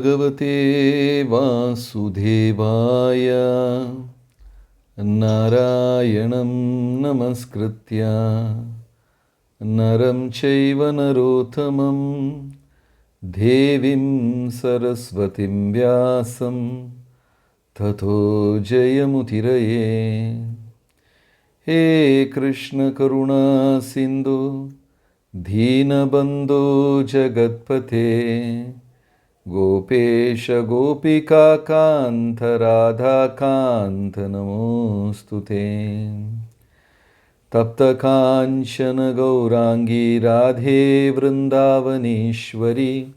भगवते वासुदेवाय नारायणं नमस्कृत्य नरं चैव नरोत्तमं देवीं सरस्वतीं व्यासं ततो जयमुतिरये हे कृष्णकरुणासिन्धु दीनबन्धो जगत्पथे गोपेश गोपिकान्त राधाकान्त नमोऽस्तु ते। तप्तकाञ्चन गौराङ्गी राधे वृन्दावनेश्वरी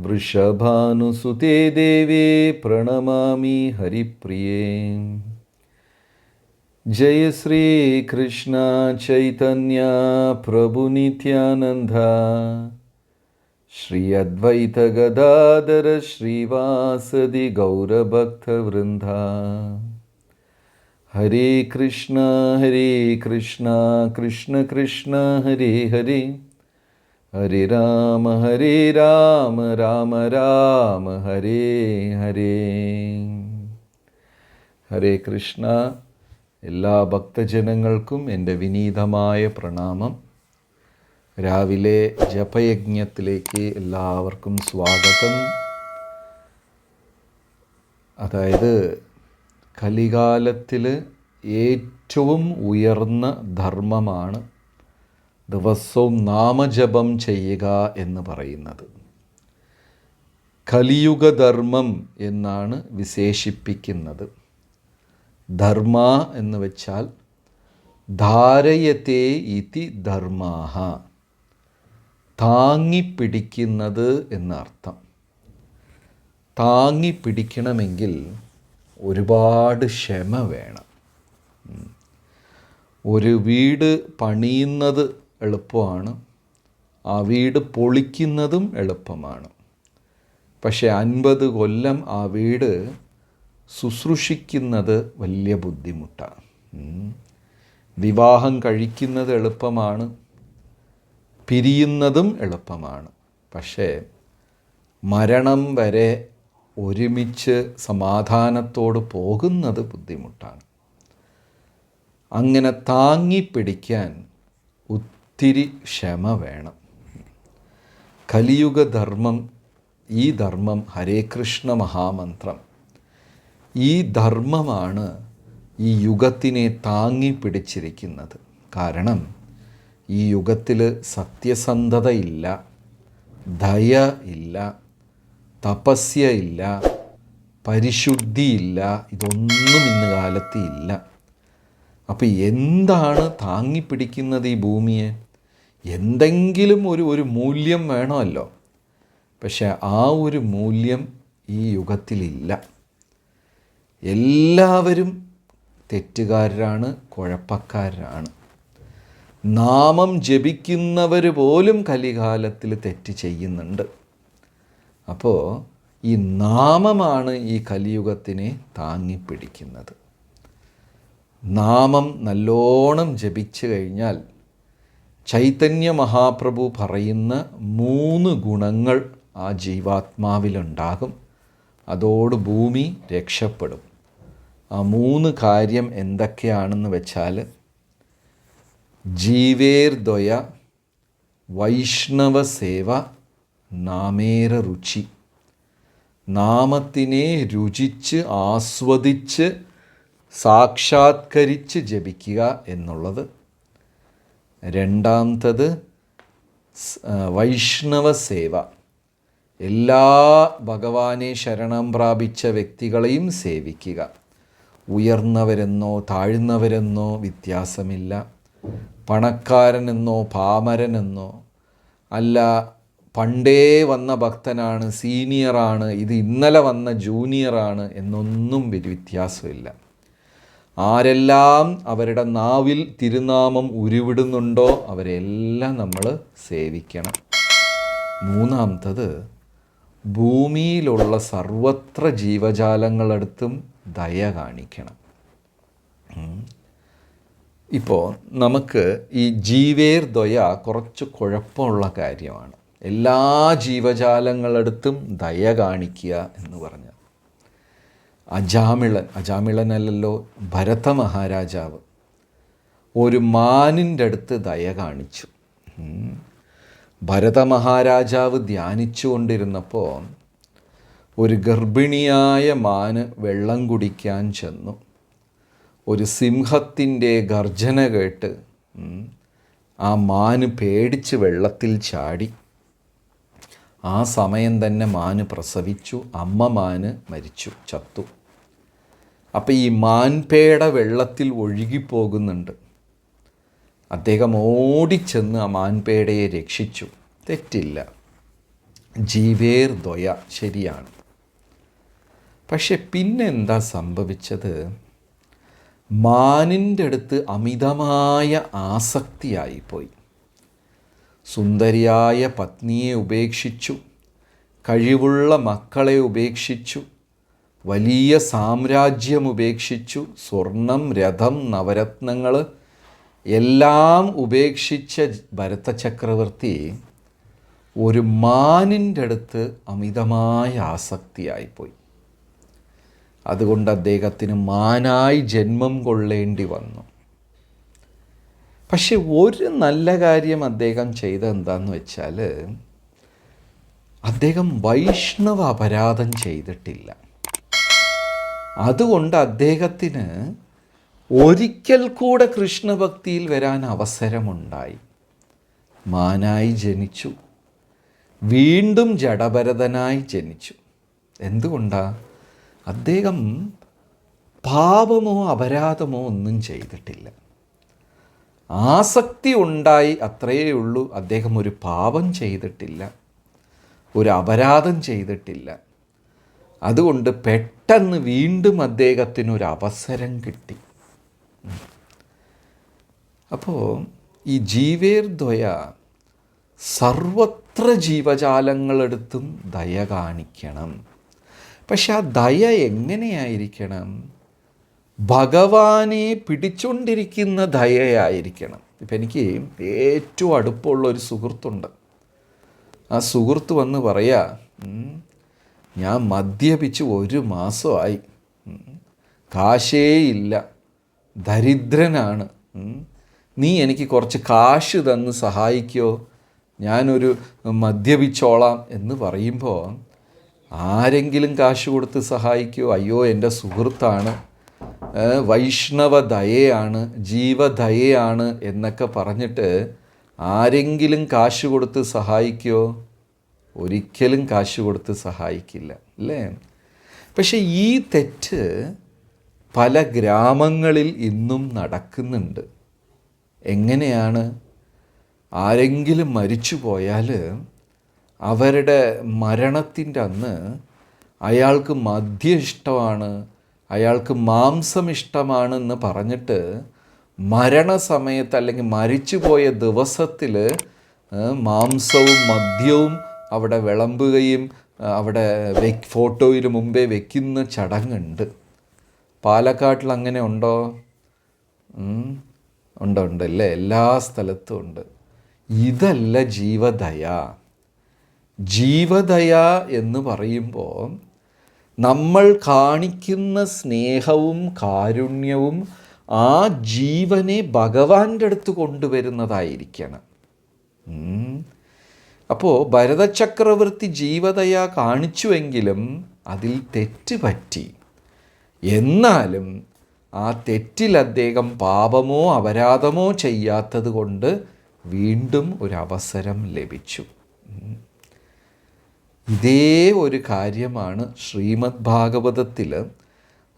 वृषभानुसुते देवे प्रणमामि हरिप्रिये। जय श्रीकृष्ण चैतन्या प्रभुनित्यानन्दा ശ്രീ അദ്വൈത ഗദാധര ശ്രീവാസതി ഗൗരഭക്തവൃന്ദ. ഹരേ കൃഷ്ണ ഹരേ കൃഷ്ണ കൃഷ്ണ കൃഷ്ണ ഹരേ ഹരേ. ഹരേ രാമ ഹരേ രാമ രാമ രാമ ഹരേ ഹരേ. ഹരേ കൃഷ്ണ. എല്ലാ ഭക്തജനങ്ങൾക്കും എന്റെ വിനീതമായ പ്രണാമം. രാവിലെ ജപയജ്ഞത്തിലേക്ക് എല്ലാവർക്കും സ്വാഗതം. അതായത് കലികാലത്തിൽ ഏറ്റവും ഉയർന്ന ധർമ്മമാണ് ദിവസവും നാമജപം ചെയ്യുക എന്ന് പറയുന്നത്. കലിയുഗധർമ്മം എന്നാണ് വിശേഷിപ്പിക്കുന്നത്. ധർമ്മ എന്ന് വെച്ചാൽ ധാരയത്തെ ഇതി ധർമാഹ. താങ്ങിപ്പിടിക്കുന്നത് എന്നർത്ഥം. താങ്ങിപ്പിടിക്കണമെങ്കിൽ ഒരുപാട് ക്ഷമ വേണം. ഒരു വീട് പണിയുന്നത് എളുപ്പമാണ്. ആ വീട് പൊളിക്കുന്നതും എളുപ്പമാണ്. പക്ഷേ അൻപത് കൊല്ലം ആ വീട് ശുശ്രൂഷിക്കുന്നത് വലിയ ബുദ്ധിമുട്ടാണ്. വിവാഹം കഴിക്കുന്നത് എളുപ്പമാണ്. പിരിയുന്നതും എളുപ്പമാണ്. പക്ഷേ മരണം വരെ ഒരുമിച്ച് സമാധാനത്തോട് പോകുന്നത് ബുദ്ധിമുട്ടാണ്. അങ്ങനെ താങ്ങി പിടിക്കാൻ ഒത്തിരി ക്ഷമ വേണം. കലിയുഗധർമ്മം ഈ ധർമ്മം ഹരേ കൃഷ്ണ മഹാമന്ത്രം ഈ ധർമ്മമാണ് ഈ യുഗത്തിനെ താങ്ങി പിടിച്ചിരിക്കുന്നത്. കാരണം ഈ യുഗത്തിൽ സത്യസന്ധതയില്ല ദയ ഇല്ല തപസ്യ ഇല്ല പരിശുദ്ധിയില്ല ഇതൊന്നും ഇന്ന് കാലത്ത് ഇല്ല. അപ്പോൾ എന്താണ് താങ്ങിപ്പിടിക്കുന്നത് ഈ ഭൂമിയെ? എന്തെങ്കിലും ഒരു ഒരു മൂല്യം വേണമല്ലോ. പക്ഷെ ആ ഒരു മൂല്യം ഈ യുഗത്തിലില്ല. എല്ലാവരും തെറ്റുകാരാണ് കുഴപ്പക്കാരാണ്. നാമം ജപിക്കുന്നവർ പോലും കലികാലത്തിൽ തെറ്റ് ചെയ്യുന്നുണ്ട്. അപ്പോൾ ഈ നാമമാണ് ഈ കലിയുഗത്തിനെ താങ്ങിപ്പിടിക്കുന്നത്. നാമം നല്ലോണം ജപിച്ചു കഴിഞ്ഞാൽ ചൈതന്യ മഹാപ്രഭു പറയുന്ന മൂന്ന് ഗുണങ്ങൾ ആ ജീവാത്മാവിലുണ്ടാകും. അതോട് ഭൂമി രക്ഷപ്പെടും. ആ മൂന്ന് കാര്യം എന്തൊക്കെയാണെന്ന് വെച്ചാൽ ജീവേർദ്വയ വൈഷ്ണവ സേവ നാമേര രുചി. നാമത്തിനെ രുചിച്ച് ആസ്വദിച്ച് സാക്ഷാത്കരിച്ച് ജപിക്കുക എന്നുള്ളത്. രണ്ടാമത്തത് വൈഷ്ണവ സേവ. എല്ലാ ഭഗവാനെ ശരണം പ്രാപിച്ച വ്യക്തികളെയും സേവിക്കുക. ഉയർന്നവരെന്നോ താഴ്ന്നവരെന്നോ വ്യത്യാസമില്ല. പണക്കാരനെന്നോ പാമരനെന്നോ അല്ല പണ്ടേ വന്ന ഭക്തനാണ് സീനിയറാണ് ഇത് ഇന്നലെ വന്ന ജൂനിയറാണ് എന്നൊന്നും വലിയ വ്യത്യാസമില്ല. ആരെല്ലാം അവരുടെ നാവിൽ തിരുനാമം ഉരുവിടുന്നുണ്ടോ അവരെല്ലാം നമ്മൾ സേവിക്കണം. മൂന്നാമത്തത് ഭൂമിയിലുള്ള സർവത്ര ജീവജാലങ്ങളടുത്തും ദയ കാണിക്കണം. ഇപ്പോൾ നമുക്ക് ഈ ജീവേർ ദ്വയ കുറച്ച് കുഴപ്പമുള്ള കാര്യമാണ്. എല്ലാ ജീവജാലങ്ങളടുത്തും ദയ കാണിക്കുക എന്ന് പറഞ്ഞ അജാമിളൻ അജാമിളനല്ലല്ലോ ഭരത മഹാരാജാവ് ഒരു മാനിന്റെ അടുത്ത് ദയ കാണിച്ചു. ഭരത മഹാരാജാവ് ധ്യാനിച്ചു കൊണ്ടിരുന്നപ്പോൾ ഒരു ഗർഭിണിയായ മാന് വെള്ളം കുടിക്കാൻ ചെന്നു. ഒരു സിംഹത്തിന്റെ ഗർജന കേട്ട് ആ മാന് പേടിച്ച് വെള്ളത്തിൽ ചാടി. ആ സമയം തന്നെ മാന് പ്രസവിച്ചു അമ്മ മാന് മരിച്ചു ചത്തു. അപ്പോൾ ഈ മാൻപേട വെള്ളത്തിൽ ഒഴുകിപ്പോകുന്നുണ്ട്. അദ്ദേഹം ഓടിച്ചെന്ന് ആ മാൻപേടയെ രക്ഷിച്ചു. തെറ്റില്ല. ജീവേർ ദ്വയ ശരിയാണ്. പക്ഷെ പിന്നെന്താ സംഭവിച്ചത്? മാനിന്റെ അടുത്ത് അമിതമായ ആസക്തിയായിപ്പോയി. സുന്ദരിയായ പത്നിയെ ഉപേക്ഷിച്ചു കഴിവുള്ള മക്കളെ ഉപേക്ഷിച്ചു വലിയ സാമ്രാജ്യം ഉപേക്ഷിച്ചു സ്വർണം രഥം നവരത്നങ്ങൾ എല്ലാം ഉപേക്ഷിച്ച ഭരത ചക്രവർത്തി ഒരു മാനിന്റെ അടുത്ത് അമിതമായ ആസക്തിയായിപ്പോയി. അതുകൊണ്ട് അദ്ദേഹത്തിന് മാനായി ജന്മം കൊള്ളേണ്ടി വന്നു. പക്ഷെ ഒരു നല്ല കാര്യം അദ്ദേഹം ചെയ്ത എന്താന്ന് വെച്ചാൽ അദ്ദേഹം വൈഷ്ണവ അപരാധം ചെയ്തിട്ടില്ല. അതുകൊണ്ട് അദ്ദേഹത്തിന് ഒരിക്കൽ കൂടെ കൃഷ്ണഭക്തിയിൽ വരാൻ അവസരമുണ്ടായി. മാനായി ജനിച്ചു. വീണ്ടും ജഡഭരതനായി ജനിച്ചു. എന്തുകൊണ്ടാ? അദ്ദേഹം പാപമോ അപരാധമോ ഒന്നും ചെയ്തിട്ടില്ല. ആസക്തി ഉണ്ടായി അത്രയേ ഉള്ളൂ. അദ്ദേഹം ഒരു പാപം ചെയ്തിട്ടില്ല. ഒരു അപരാധം ചെയ്തിട്ടില്ല. അതുകൊണ്ട് പെട്ടെന്ന് വീണ്ടും അദ്ദേഹത്തിന് ഒരു അവസരം കിട്ടി. അപ്പോൾ ഈ ജീവേർദ്വയ സർവത്ര ജീവജാലങ്ങളെടുത്തും ദയ കാണിക്കണം. പക്ഷെ ആ ദയ എങ്ങനെയായിരിക്കണം? ഭഗവാനെ പിടിച്ചുകൊണ്ടിരിക്കുന്ന ദയയായിരിക്കണം. ഇപ്പം എനിക്ക് ഏറ്റവും അടുപ്പമുള്ള ഒരു സുഹൃത്തുണ്ട്. ആ സുഹൃത്ത് വന്ന് പറയാ ഞാൻ മദ്യപിച്ച് ഒരു മാസമായി. കാശേ ഇല്ല. ദരിദ്രനാണ്. നീ എനിക്ക് കുറച്ച് കാശ് തന്ന് സഹായിക്കോ. ഞാനൊരു മദ്യപിച്ചോളാം. എന്ന് പറയുമ്പോൾ ആരെങ്കിലും കാശ് കൊടുത്ത് സഹായിക്കോ? അയ്യോ എന്റെ സുഹൃത്താണ്. വൈഷ്ണവ ദയയാണ് ജീവദയയാണ് എന്നൊക്കെ പറഞ്ഞിട്ട് ആരെങ്കിലും കാശ് കൊടുത്ത് സഹായിക്കോ? ഒരിക്കലും കാശ് കൊടുത്ത് സഹായിക്കില്ല അല്ലേ? പക്ഷെ ഈ തെറ്റ് പല ഗ്രാമങ്ങളിൽ ഇന്നും നടക്കുന്നുണ്ട്. എങ്ങനെയാണ്? ആരെങ്കിലും മരിച്ചു പോയാൽ അവരുടെ മരണത്തിന്റെ അന്ന് അയാൾക്ക് മദ്യം ഇഷ്ടമാണ് അയാൾക്ക് മാംസം ഇഷ്ടമാണെന്ന് പറഞ്ഞിട്ട് മരണസമയത്ത് അല്ലെങ്കിൽ മരിച്ചുപോയ ദിവസത്തിൽ മാംസവും മദ്യവും അവിടെ വിളമ്പുകയും അവിടെ ഫോട്ടോയിൽ മുമ്പേ വെക്കുന്ന ചടങ്ങുണ്ട്. പാലക്കാട്ടിൽ അങ്ങനെ ഉണ്ടോ? ഉണ്ടോ ഉണ്ടല്ലേ? എല്ലാ സ്ഥലത്തും ഉണ്ട്. ഇതല്ല ജീവദയ. ജീവദയ എന്ന് പറയുമ്പോൾ നമ്മൾ കാണിക്കുന്ന സ്നേഹവും കാരുണ്യവും ആ ജീവനെ ഭഗവാന്റെ അടുത്ത് കൊണ്ടുവരുന്നതായിരിക്കണം. അപ്പോൾ ഭരതചക്രവർത്തി ജീവദയ കാണിച്ചുവെങ്കിലും അതിൽ തെറ്റ് പറ്റി എന്നാലും ആ തെറ്റിൽ അദ്ദേഹം പാപമോ അപരാധമോ ചെയ്യാത്തത് കൊണ്ട് വീണ്ടും ഒരവസരം ലഭിച്ചു. ഇതേ ഒരു കാര്യമാണ് ശ്രീമദ് ഭാഗവതത്തിൽ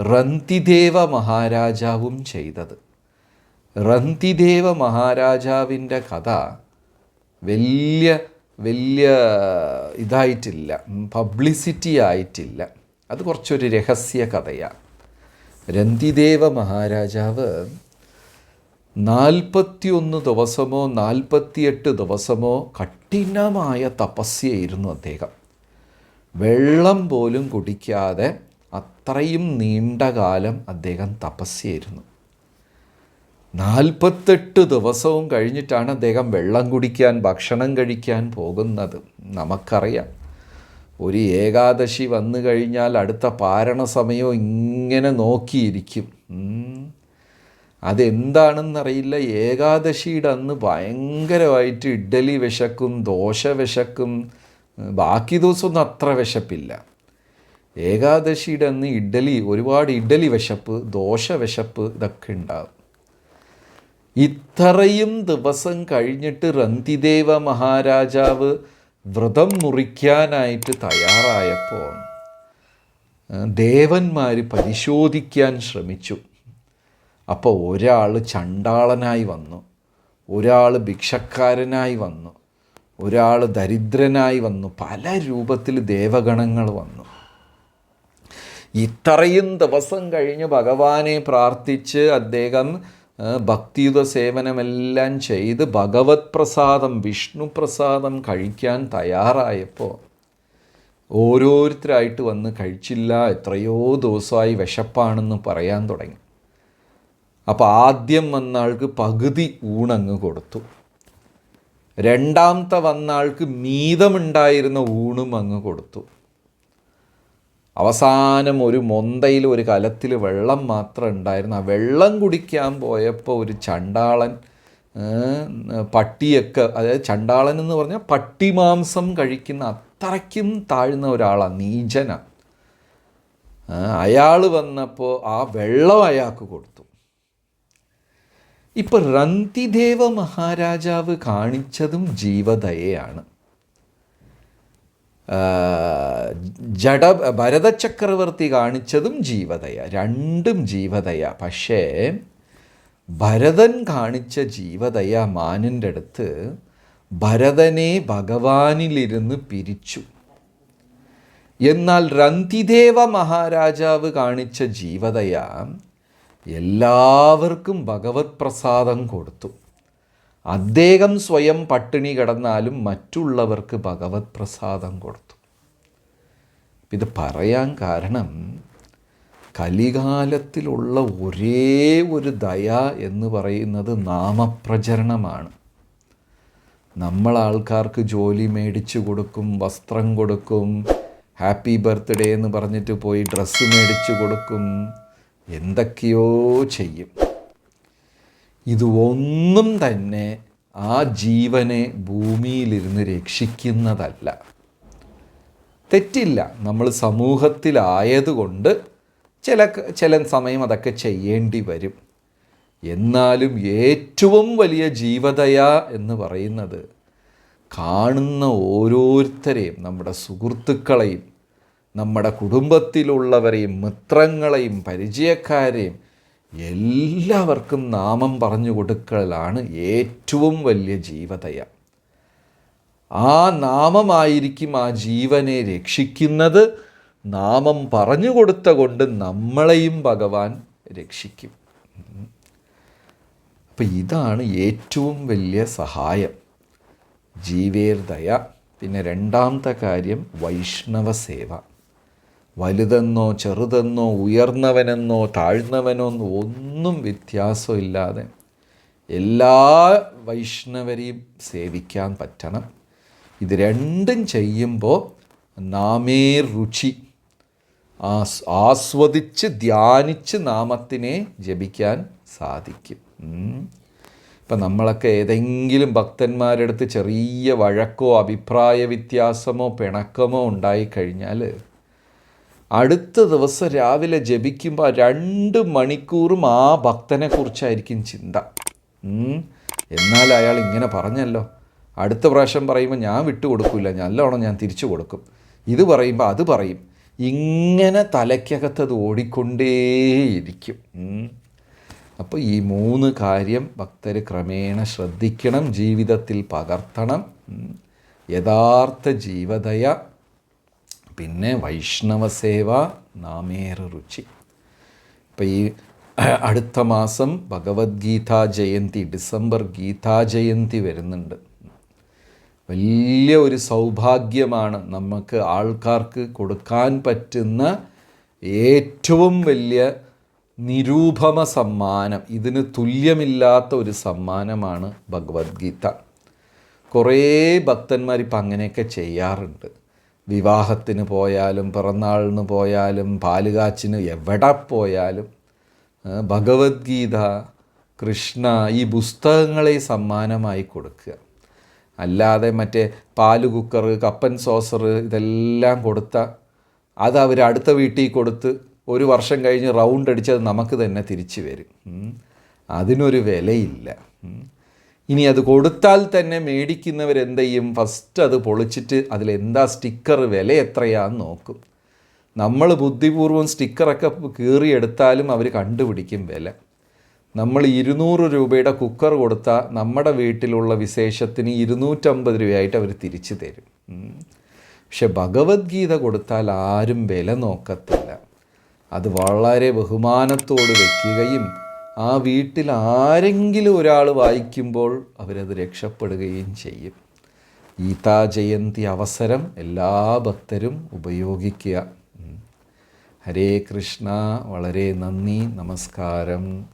റന്തിദേവ മഹാരാജാവും ചെയ്തത്. റന്തിദേവ മഹാരാജാവിന്റെ കഥ വലിയ വലിയ ഇതായിട്ടില്ല പബ്ലിസിറ്റി ആയിട്ടില്ല. അത് കുറച്ചൊരു രഹസ്യ കഥയാണ് രന്തിദേവ മഹാരാജാവ് നാൽപ്പത്തിയൊന്ന് ദിവസമോ നാൽപ്പത്തിയെട്ട് ദിവസമോ കഠിനമായ തപസ്യായിരുന്നു അദ്ദേഹം. വെള്ളം പോലും കുടിക്കാതെ അത്രയും നീണ്ട കാലം അദ്ദേഹം തപസ്സിയായിരുന്നു നാൽപ്പത്തെട്ട് ദിവസവും കഴിഞ്ഞിട്ടാണ് അദ്ദേഹം വെള്ളം കുടിക്കാൻ ഭക്ഷണം കഴിക്കാൻ പോകുന്നത്. നമുക്കറിയാം. ഒരു ഏകാദശി വന്നു കഴിഞ്ഞാൽ അടുത്ത പാരണ സമയവും ഇങ്ങനെ നോക്കിയിരിക്കും. അതെന്താണെന്നറിയില്ല. ഏകാദശിയുടെ അന്ന് ഭയങ്കരമായിട്ട് ഇഡ്ഡലി വിശക്കും ദോശ വിശക്കും ബാക്കി ദിവസമൊന്നും അത്ര വിശപ്പില്ല. ഏകാദശിയുടെ അന്ന് ഇഡ്ഡലി ഒരുപാട് ഇഡ്ഡലി വിശപ്പ് ദോശ വിശപ്പ് ഇതൊക്കെ ഉണ്ടാകും ഇത്രയും ദിവസം കഴിഞ്ഞിട്ട് റന്തിദേവ മഹാരാജാവ് വ്രതം മുറിക്കാനായിട്ട് തയ്യാറായപ്പോൾ ദേവന്മാർ പരിശോധിക്കാൻ ശ്രമിച്ചു. അപ്പോൾ ഒരാൾ ചണ്ടാളനായി വന്നു. ഒരാൾ ഭിക്ഷക്കാരനായി വന്നു. ഒരാൾ ദരിദ്രനായി വന്നു പല രൂപത്തിൽ ദേവഗണങ്ങൾ വന്നു. ഇത്രയും ദിവസം കഴിഞ്ഞ് ഭഗവാനെ പ്രാർത്ഥിച്ച് അദ്ദേഹം ഭക്തിയുത സേവനമെല്ലാം ചെയ്ത് ഭഗവത് പ്രസാദം വിഷ്ണു പ്രസാദം കഴിക്കാൻ തയ്യാറായപ്പോൾ ഓരോരുത്തരായിട്ട് വന്ന് കഴിച്ചില്ല എത്രയോ ദിവസമായി വിശപ്പാണെന്ന് പറയാൻ തുടങ്ങി. അപ്പോൾ ആദ്യം വന്ന ആൾക്ക് പകുതി ഊണങ്ങ് കൊടുത്തു. രണ്ടാമത്തെ വന്ന ആൾക്ക് മീതമുണ്ടായിരുന്ന ഊണും അങ്ങ് കൊടുത്തു. അവസാനം ഒരു മൊന്തയിൽ ഒരു കലത്തിൽ വെള്ളം മാത്രം ഉണ്ടായിരുന്നു. ആ വെള്ളം കുടിക്കാൻ പോയപ്പോൾ ഒരു ചണ്ടാളൻ പട്ടിയൊക്കെ അതായത് ചണ്ടാളൻ എന്ന് പറഞ്ഞാൽ പട്ടിമാംസം കഴിക്കുന്ന അത്രയ്ക്കും താഴ്ന്ന ഒരാളാണ് നീചന. അയാൾ വന്നപ്പോൾ ആ വെള്ളം അയാൾക്ക് കൊടുത്തു. ഇപ്പൊ റന്തിദേവ മഹാരാജാവ് കാണിച്ചതും ജീവദയയാണ്. ജഡ ഭരതചക്രവർത്തി കാണിച്ചതും ജീവദയ രണ്ടും ജീവദയ. പക്ഷേ ഭരതൻ കാണിച്ച ജീവദയ മാനിന്റെ അടുത്ത് ഭരതനെ ഭഗവാനിലിരുന്ന് പിരിച്ചു. എന്നാൽ രന്തിദേവ മഹാരാജാവ് കാണിച്ച ജീവതയ എല്ലാവർക്കും ഭഗവത് പ്രസാദം കൊടുത്തു. അദ്ദേഹം സ്വയം പട്ടിണി കിടന്നാലും മറ്റുള്ളവർക്ക് ഭഗവത് പ്രസാദം കൊടുത്തു. ഇത് പറയാൻ കാരണം കലികാലത്തിലുള്ള ഒരേ ഒരു ദയ എന്ന് പറയുന്നത് നാമപ്രചരണമാണ്. നമ്മൾ ആൾക്കാർക്ക് ജോലി മേടിച്ചു കൊടുക്കും വസ്ത്രം കൊടുക്കും ഹാപ്പി ബർത്ത്ഡേ എന്ന് പറഞ്ഞിട്ട് പോയി ഡ്രസ്സ് മേടിച്ചു കൊടുക്കും എന്തൊക്കെയോ ചെയ്യും. ഇത് ഒന്നും തന്നെ ആ ജീവനെ ഭൂമിയിലിരുന്ന് രക്ഷിക്കുന്നതല്ല. തെറ്റില്ല. നമ്മൾ സമൂഹത്തിലായതുകൊണ്ട് ചില ചില സമയം അതൊക്കെ ചെയ്യേണ്ടി വരും. എന്നാലും ഏറ്റവും വലിയ ജീവതയ എന്ന് പറയുന്നത് കാണുന്ന ഓരോരുത്തരെയും നമ്മുടെ സുഹൃത്തുക്കളെയും നമ്മുടെ കുടുംബത്തിലുള്ളവരെയും മിത്രങ്ങളെയും പരിചയക്കാരെയും എല്ലാവർക്കും നാമം പറഞ്ഞു കൊടുക്കലാണ് ഏറ്റവും വലിയ ജീവതയ. ആ നാമമായിരിക്കും ആ ജീവനെ രക്ഷിക്കുന്നത്. നാമം പറഞ്ഞു കൊടുത്ത കൊണ്ട് നമ്മളെയും ഭഗവാൻ രക്ഷിക്കും. അപ്പം ഇതാണ് ഏറ്റവും വലിയ സഹായം. ജീവേർദയ പിന്നെ രണ്ടാമത്തെ കാര്യം വൈഷ്ണവ സേവ. വലുതെന്നോ ചെറുതെന്നോ ഉയർന്നവനെന്നോ താഴ്ന്നവനോ എന്നോ ഒന്നും വ്യത്യാസമില്ലാതെ എല്ലാ വൈഷ്ണവരെയും സേവിക്കാൻ പറ്റണം. ഇത് രണ്ടും ചെയ്യുമ്പോൾ നാമേ രുചി. ആസ് ആസ്വദിച്ച് ധ്യാനിച്ച് നാമത്തിനെ ജപിക്കാൻ സാധിക്കും. ഇപ്പം നമ്മളൊക്കെ ഏതെങ്കിലും ഭക്തന്മാരെടുത്ത് ചെറിയ വഴക്കോ അഭിപ്രായ വ്യത്യാസമോ പിണക്കമോ ഉണ്ടായിക്കഴിഞ്ഞാൽ അടുത്ത ദിവസം രാവിലെ ജപിക്കുമ്പോൾ രണ്ട് മണിക്കൂറും ആ ഭക്തനെക്കുറിച്ചായിരിക്കും ചിന്ത. എന്നാൽ അയാൾ ഇങ്ങനെ പറഞ്ഞല്ലോ. അടുത്ത പ്രാവശ്യം പറയുമ്പോൾ ഞാൻ വിട്ടു കൊടുക്കില്ല നല്ലോണം ഞാൻ തിരിച്ചു കൊടുക്കും. ഇത് പറയുമ്പോൾ അത് പറയും. ഇങ്ങനെ തലയ്ക്കകത്ത് അത് ഓടിക്കൊണ്ടേയിരിക്കും അപ്പോൾ ഈ മൂന്ന് കാര്യം ഭക്തർ ക്രമേണ ശ്രദ്ധിക്കണം ജീവിതത്തിൽ പകർത്തണം. യഥാർത്ഥ ജീവതയ പിന്നെ വൈഷ്ണവ സേവ നാമേറെ രുചി. ഇപ്പം ഈ അടുത്ത മാസം ഭഗവത്ഗീതാ ജയന്തി ഡിസംബർ ഗീതാ ജയന്തി വരുന്നുണ്ട്. വലിയ ഒരു സൗഭാഗ്യമാണ് നമുക്ക് ആൾക്കാർക്ക് കൊടുക്കാൻ പറ്റുന്ന ഏറ്റവും വലിയ നിരൂപമ സമ്മാനം. ഇതിന് തുല്യമില്ലാത്ത ഒരു സമ്മാനമാണ് ഭഗവത്ഗീത. കുറേ ഭക്തന്മാർ ഇപ്പം അങ്ങനെയൊക്കെ ചെയ്യാറുണ്ട്. വിവാഹത്തിന് പോയാലും പിറന്നാളിന് പോയാലും പാലുകാച്ചിന് എവിടെ പോയാലും ഭഗവത്ഗീത കൃഷ്ണ ഈ പുസ്തകങ്ങളെ സമ്മാനമായി കൊടുക്കുക. അല്ലാതെ മറ്റേ പാൽ കുക്കർ കപ്പൻ സോസർ ഇതെല്ലാം കൊടുത്ത അത് അവർ അടുത്ത വീട്ടിൽ കൊടുത്ത് ഒരു വർഷം കഴിഞ്ഞ് റൗണ്ട് അടിച്ചത് നമുക്ക് തന്നെ തിരിച്ചു വരും. അതിനൊരു വിലയില്ല. ഇനി അത് കൊടുത്താൽ തന്നെ മേടിക്കുന്നവരെന്ത് ചെയ്യും? ഫസ്റ്റ് അത് പൊളിച്ചിട്ട് അതിലെന്താ സ്റ്റിക്കർ വില എത്രയാന്ന് നോക്കും. നമ്മൾ ബുദ്ധിപൂർവം സ്റ്റിക്കറൊക്കെ കീറിയെടുത്താലും അവർ കണ്ടുപിടിക്കും വില. നമ്മൾ ഇരുന്നൂറ് രൂപയുടെ കുക്കർ കൊടുത്താൽ നമ്മുടെ വീട്ടിലുള്ള വിശേഷത്തിന് ഇരുന്നൂറ്റമ്പത് രൂപയായിട്ട് അവർ തിരിച്ചു തരും. പക്ഷെ ഭഗവത്ഗീത കൊടുത്താൽ ആരും വില നോക്കത്തില്ല. അത് വളരെ ബഹുമാനത്തോട് വയ്ക്കുകയും ആ വീട്ടിൽ ആരെങ്കിലും ഒരാൾ വായിക്കുമ്പോൾ അവരത് രക്ഷപ്പെടുകയും ചെയ്യും. ഗീതാ ജയന്തി അവസരം എല്ലാ ഭക്തരും ഉപയോഗിക്കുക. ഹരേ കൃഷ്ണ വളരെ നന്ദി നമസ്കാരം.